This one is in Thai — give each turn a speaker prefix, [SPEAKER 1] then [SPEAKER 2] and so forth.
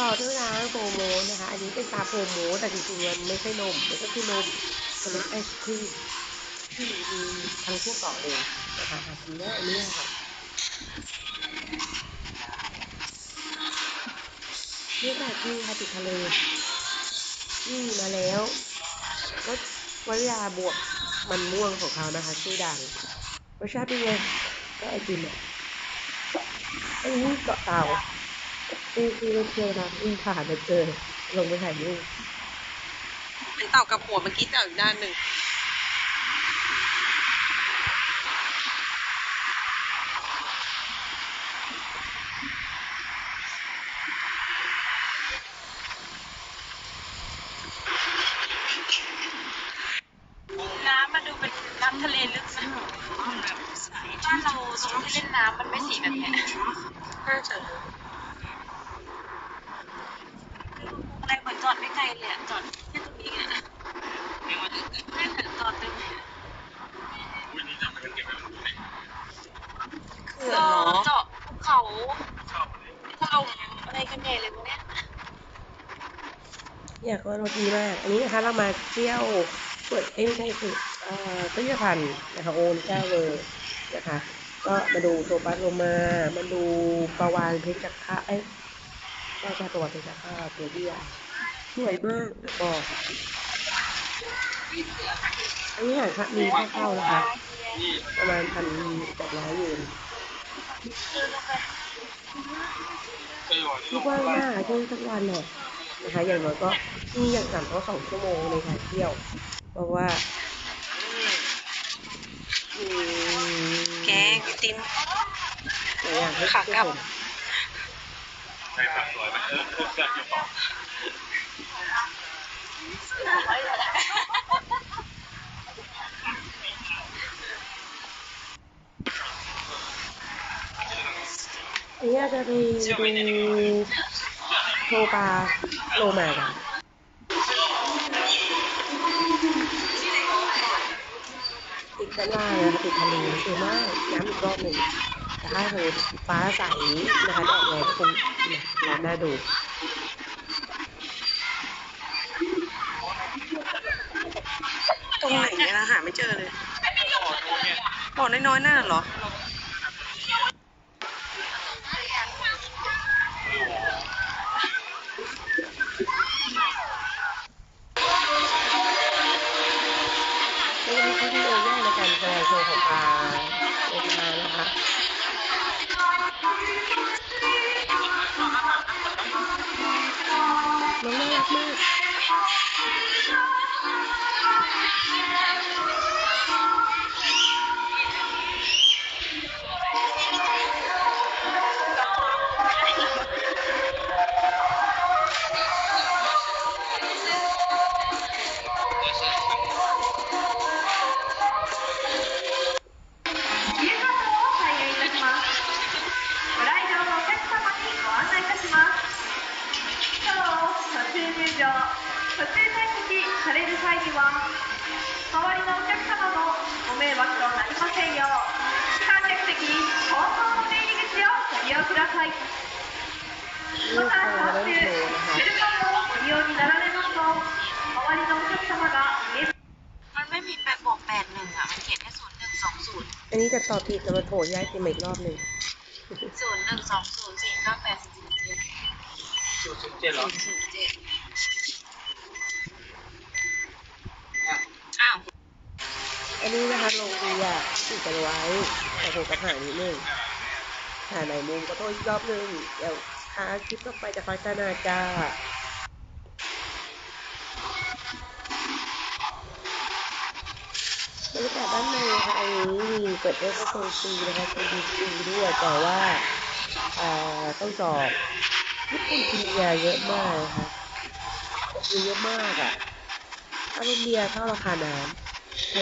[SPEAKER 1] ต่อด้วยร้านโปรโมทนะคะ อันนี้เป็นตาโปรโมทแต่จริงๆมันไม่ใช่นม มันก็คือนมเป็นไอศครีมที่มีทั้งพวกเกาะเลยนะคะหากินได้อันนี้ค่ะนี่ค่ะที่ค่ะติทะเลนี่มาแล้วรสวานิลาบวกมันม่วงของเขานะคะชื่อดังรสชาติเป็นไงก็ไอติมอะอันนี้เกาะเต่า นี่คือเราเที่ยวนะวิ่งผ่านมาเจอ ลงไปถ่ายรูป
[SPEAKER 2] เป็นเต่ากับหัวเมื่อกี้เต่าอีกด้านหนึ่ง
[SPEAKER 3] น้ำมันดูเป็นน้ำทะเลลึกนะบ้านเราตรงที่เล่นน้ำมันไม่สีแบบเนี้ย
[SPEAKER 2] น่าจะ
[SPEAKER 3] อะไร เหมือนจอดไม่ไกลเลยจอดแค่ตรงนี้ไงไม่ว่าลึกอะไม่ถึงจอดเลย
[SPEAKER 2] เขื่อน
[SPEAKER 3] ก็
[SPEAKER 2] เหรอ
[SPEAKER 3] เจาะภูเขาถล่มอะไรกันใหญ่เลยพวกเนี้ย
[SPEAKER 1] อยากว่ารถดีมาก อันนี้นะคะเรามาเที่ยวเปิดเอ้ไม่ใช่คือเอ่อพิพิธภัณฑ์นะคะโอนเจ้าเลยนะคะ ก็มาดูโซปัสโลมา มาดูประวานเพชรจักระเอ้ยราชาประวัติเพชรจักระตัวเดีย สวยมากบอกอันนี้หางพระมีค่าเข้านะคะ ประมาณพันแปดร้อยเยนคิดว่างมากเที่ยวทั้งวันเลยนะคะ อย่างน้อยก็ที่อย่างต่ำก็สองชั่วโมงในการเที่ยว เพราะว่าอืม
[SPEAKER 2] แกงไอติม
[SPEAKER 1] หลายอย่างให้
[SPEAKER 2] ขากลับ
[SPEAKER 1] เที่ยวชม
[SPEAKER 4] ใช่ครับสวย ไหมเออพูดกันอยู่ต่อ
[SPEAKER 1] อันนี้เราจะไปดูโทปาโลมากันติดด้านล่างนะคะติดทะเลสวยมากน้ำอีกรอบหนึ่งแต่ถ้าสมมติฟ้าใสนะคะแดดแรงก็คงเนี่ยร้อนน่าดู
[SPEAKER 2] ตรงไหนเนี่ยนะหาไม่เจอเลยบ่อน้อยๆนั่นเหรอ
[SPEAKER 5] Thank you. 場、撮影退席される際には、周りのお客様のご迷惑となりませんよう、観客席後方の出入り口をご利用ください。
[SPEAKER 1] นี่
[SPEAKER 5] また、
[SPEAKER 1] ค่ะ
[SPEAKER 5] 途
[SPEAKER 1] เริ่ม
[SPEAKER 5] 中、
[SPEAKER 1] โชว์นะคะ
[SPEAKER 5] フェルトをご利用になられますと、周りのお客様が見え
[SPEAKER 3] มันไม่มีแปดบอกแปดหนึ่งอ่ะ มันเขียนแค่ศูนย์หนึ่งสองศูนย์
[SPEAKER 1] อันนี้จะตอบผิดจะมาโถย้ายทีมอีกรอบหนึ่ง
[SPEAKER 3] ศูนย์หนึ่งสองศูนย์สี่เก้าแปดสี่เจ็ด
[SPEAKER 4] จุดสิบเจ็ดเหรอ
[SPEAKER 3] ศูนย์เจ็ด อั
[SPEAKER 1] นนี้นะคะลงดีอะติดกันไว้แต่ผมก็ถ่ายนิดนึงถ่ายไหนมุมก็โทษอีกรอบหนึงเดี๋ยวค้าคลิปต่อไปจะพัฒนาจ้าบรรยากาศด้านในนะคะอันนี้มีเปิดเอฟโซนฟรีนะคะฟรีฟรีด้วยแต่ว่าอ่าต้องจองญี่ปุ่นกินเบียเยอะมากนะคะเยอะมากอะถ้าเป็นเบียร์เท่าราคาน้ำ แพ